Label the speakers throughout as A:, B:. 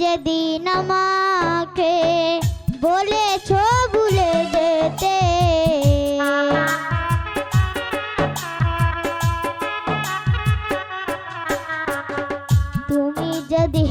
A: যেদিন আমাকে বলেছ ভুলে যেতে। তুমি যদি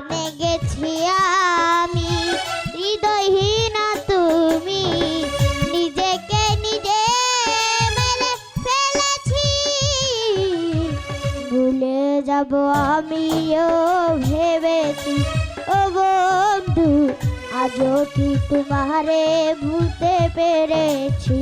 A: প্রেমে গেছি আমি। হৃদয়হীন তুমি, নিজেকে নিজে ফেলেছি। ভুলে যাব আমিও ভেবেছি, ও বন্ধু, আজও কি তোমারে ভুলতে পেরেছি?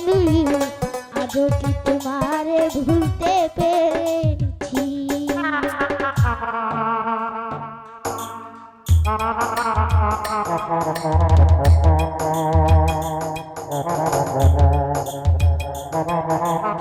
A: ফজলি আজও কি তোমারে ভুলতে পেরেছি? তুমি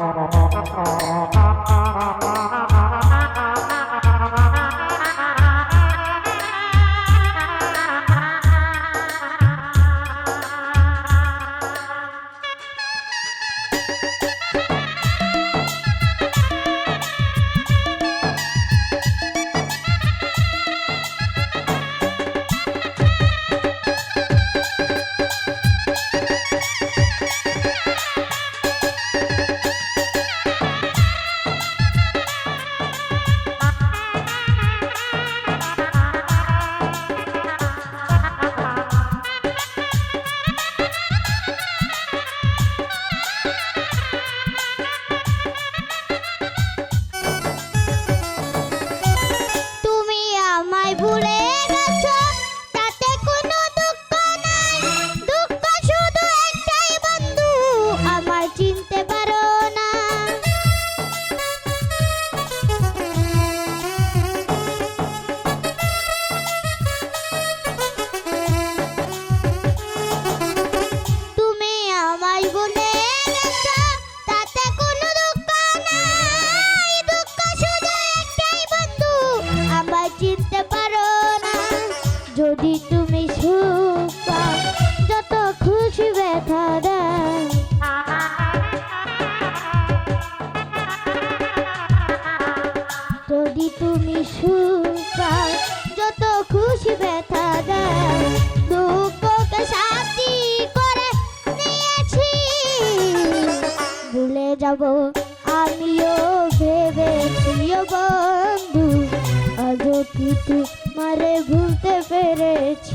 A: যদি তুমি যত খুশি ব্যথা যদি তুমি যত খুশি ব্যথা দেয়। সাথী করে নিয়েছি। ভুলে যাব, আমিও ভেবেছি বন্ধু, আজও কি তোমারে ভুলতে পেরেছি